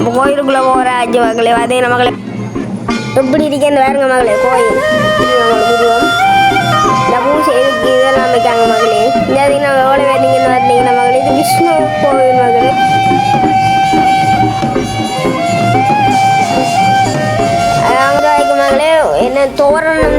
இப்போ கோயிலுக்குள்ளே போகிற அஞ்சு மகளே அதே மகளே எப்படி இருக்கேன்னு வேறுங்க மகளே கோயில். இந்த பூசை எதுக்கு இதெல்லாம் வைக்காங்க மகளே இந்த அதுக்கு நம்ம எவ்வளோ பேர் நீங்கள் வந்தீங்கன்னா மகளே இது விஷ்ணு கோவில் மகளே அங்கே வைக்க மகளே என்ன தோரணம்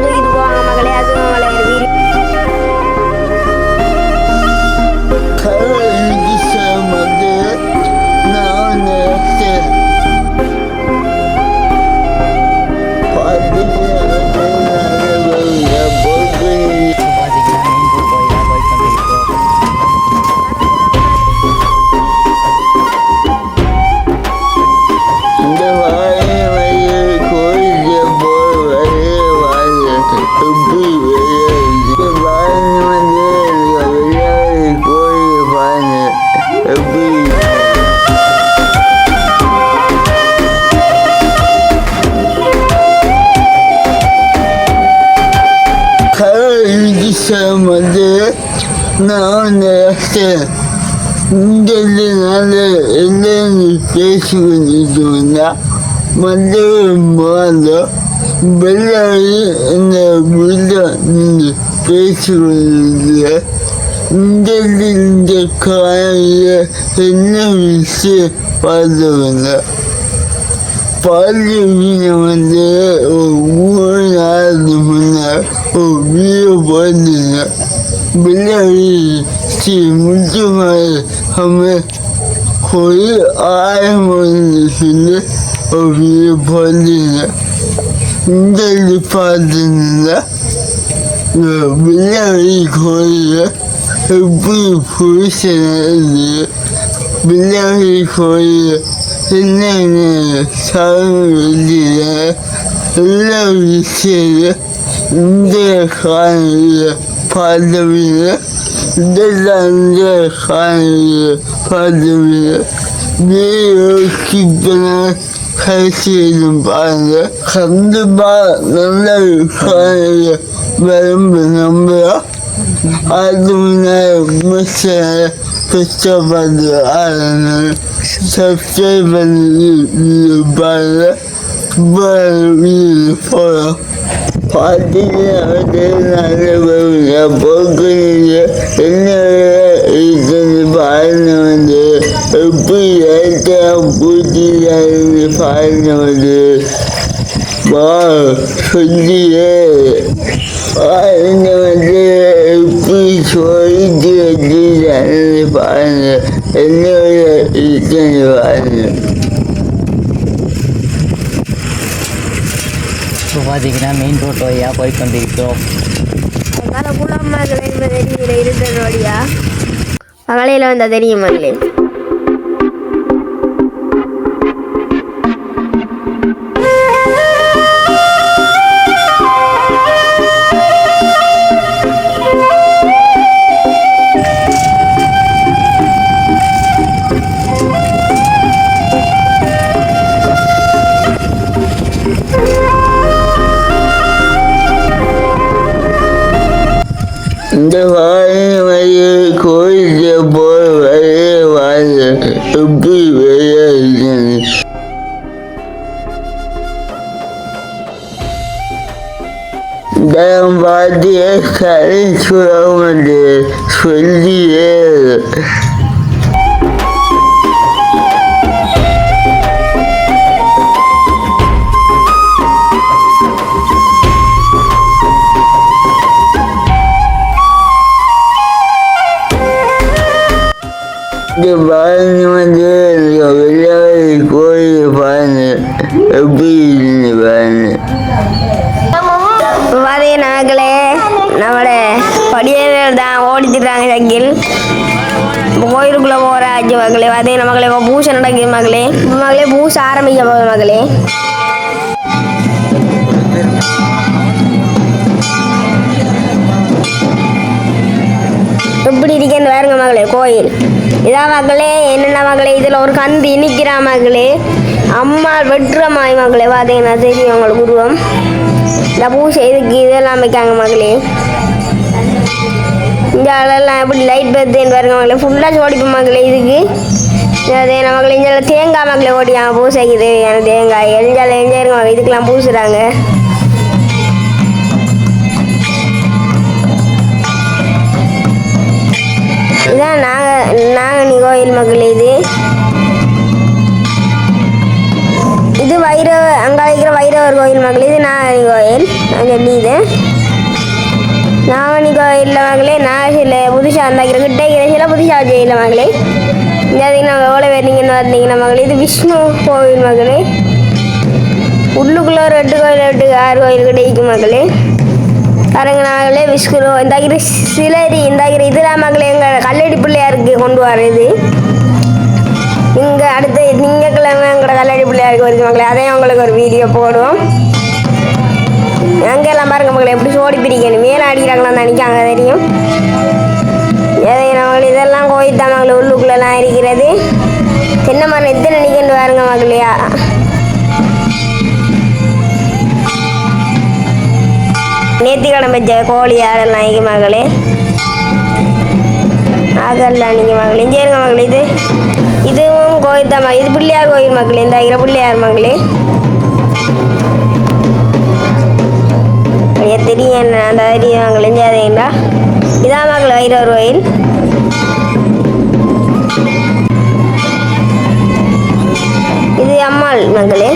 கருணைக்கு வந்து நான் நேற்று இந்த நாள் எல்லாரும் பேசி கொண்டிட்டு வந்தா மதுரை மாதம் வெள்ளாரி இந்த வீட்டில் நீங்கள் பேசி கொண்டிருந்த இந்த இந்த காலையில் என்ன விஷயம் பார்த்தவங்க பாலியல் வந்து ஒரு மூணு நாளுக்கு முன்னாடி ஒரு வீடியோ போட்டிருந்தேன் பிள்ளைவி ஸ்ரீ முத்துமாரி அம்மா கோயில் ஆயிரம் சொல்லி ஒரு வீடியோ போட்டிருந்தேன் இந்த இது பார்த்துருந்தா பிள்ளைவி கோயில் எப்படி புருஷன் பிள்ளைவி கோயில் என்னென்ன சாமி வெளியில எல்லா விஷயம் இந்த காலையில் பார்த்தவங்க இதெல்லாம் இந்த காலையில் பார்த்தவங்க யோசிப்பேன் கடைசியில் பாருங்க கண்டிப்பாக நல்ல காலையில் விரும்ப நம்புகிறோம் அது முன்னாடி கஷ்டப்பட்டு ஆடணும் சப்ஸ்கிரைப் பண்ணி பாருங்க வீடு போகிறோம் பார்த்தீங்கன்னா நல்ல போக்குறீங்க. என்ன இருக்குது பாருங்க. வந்து எப்படி ஏற்ற பூச்சி பாருங்க. வந்து வா சொல்லியே. பாருங்க. வந்து எப்படி சொல்லிட்டு வச்சு பாருங்க. என்னோட இருக்குது பாருங்க. இப்போ பார்த்தீங்கன்னா மெயின் ரோட் வழியாக போய் கொண்டிருக்கிறோம் அதனால குளம் தெரியல வழியா மகளில வந்தால் தெரியும் மகளே Damn, my dear, can't you tell me this? Will you? பார்த்திய கரை சுழாமல் சொல்லியே இந்த வந்து விளையாடு கோயில் பாருங்க. எப்படி இருந்து பாருங்க. இப்போ நாங்களே மகளே நம்மளோட படியேறியல் தான் ஓடித்துட்டாங்க சங்கில். கோயிலுக்குள்ளே போகிற ஆச்சு மகளே அதே மகளே பூசை நடக்குது மகளே. மகளே பூசை ஆரம்பிக்க போகுது மகளே. எப்படி இருக்கேன்னு பாருங்க மகளே கோயில். இதான் மகளே என்னென்ன மகளே? இதில் ஒரு கந்து இனிக்கிறா மகளே. அம்மா வெட்டுற மாய் மகளே. பார்த்தீங்கன்னா தெரியும் உங்களுக்கு உருவம் இந்த பூசை இதுக்கு இதெல்லாம் வைக்காங்க மகளே. இந்த அளவுலாம் எப்படி லைட் பத்துன்னு பாருங்க மகளே. ஃபுல்லாக சோடிப்பு மகளே இதுக்கு. அதே நமக்கு இங்கே தேங்காய் மக்களை ஓடியாங்க பூசைக்கு தேவையான தேங்காய். எஞ்சால எஞ்சாயிருங்க இதுக்கெல்லாம் பூசுகிறாங்க இதான் நாங்கள் நாகனி கோயில் மக்கள் இது. இது வைரவ அங்கே இருக்கிற வைரவர் கோயில் மக்கள் இது நாகனி கோயில். நான் சொல்லிது நாகனி கோயிலில் மகளே நாகசில புதுசாக இருந்தாக்கிற கிட்டே சில புதுசாக செய்யல மகளே. இந்த நாங்கள் எவ்வளோ பேர் நீங்கள் வந்தீங்கன்னா மகளே இது விஷ்ணு கோவில் மகளே. உள்ளுக்குள்ளே ஒரு எட்டு கோயில் எட்டு ஆறு கோயில் கிட்ட இருக்கும் மகளே. பாருங்க நாங்களே விஷ்ணு இந்தாக்கிற சிலரி இந்தாக்கிற இதெல்லாம் மகளே எங்கள் கல்லடி பிள்ளையாருக்கு கொண்டு வர்றது இங்கே அடுத்து திங்கக்கிழமை எங்களோட கல்லடி பிள்ளையாருக்கு வருது மகளே அதையும் உங்களுக்கு ஒரு வீடியோ போடுவோம். அங்கெல்லாம் பாருங்க மக்களை எப்படி சோடி பிடிக்கணும். மேலே அடிக்கிறாங்களான்னு நினைக்காங்க தெரியும். எதை இதெல்லாம் கோயில் தான் மகளை உள்ளுக்குள்ளெல்லாம் இருக்கிறது. சின்ன மரம் எத்தனை நினைக்கின்னு பாருங்க மகளையா நேத்திக்கிழமை வச்ச கோழி ஆடெல்லாம் இங்கே மகளே. அதெல்லாம் நீங்கள் மகளே. சரிங்க மகளே இது இதுவும் கோயில் தான் இது பிள்ளையார் கோயில் மகளே. இந்த இருக்கிற பிள்ளையார் மகளே. ஐயா தெரியும் என்ன அந்த தெரியும் மகளே. சரிங்களா இதான் மகள் வைரவர் கோயில். இது அம்மாள் மகளே.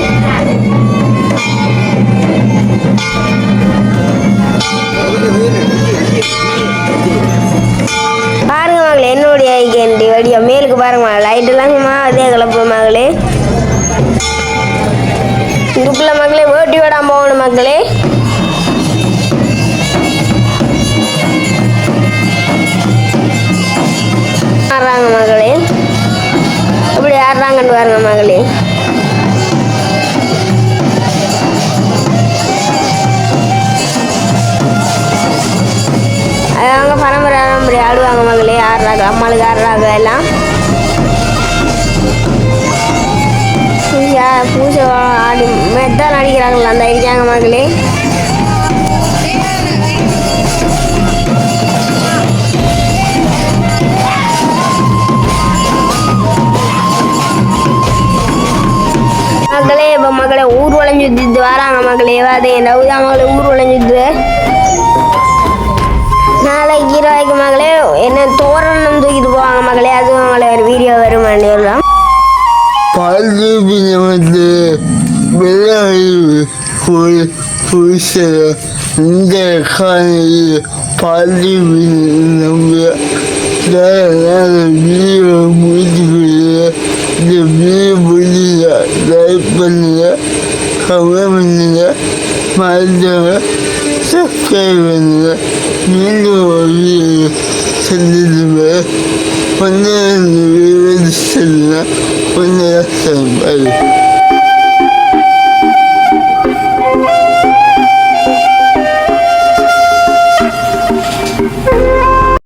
விடாம ஆடுறாங்க மகளே. இப்படி ஆடுறாங்கன்னு பாருங்க மகளே. அது அவங்க பரம்பரை பரம்பரை ஆடுவாங்க மகளே ஆடுறாங்க அம்மாளுக்கு ஆடுறாங்க எல்லாம். பூஜை பூஜை ஆடி மெத்தான் அடிக்கிறாங்களா அந்த அடிக்காங்க மக்களே அதே நவுதா மகளை ஊர் உழைஞ்சிட்டு நாளைக்கு இருவாய்க்கு மகளே என்ன தோரணம் தூக்கிட்டு போவாங்க மகளே அதுவும் மகளே ஒரு வீடியோ வரும் சொல்லலாம். வந்து இந்த காலையில் பள்ளி வீடியோ முடிச்சு இந்த வீடியோ லைக் பண்ணுங்க பண்ணுங்க மருத்துவ சப்ஸ்கிரைப் மீண்டும் ஒரு வீடியோ சந்தித்து கொஞ்சம் வீடு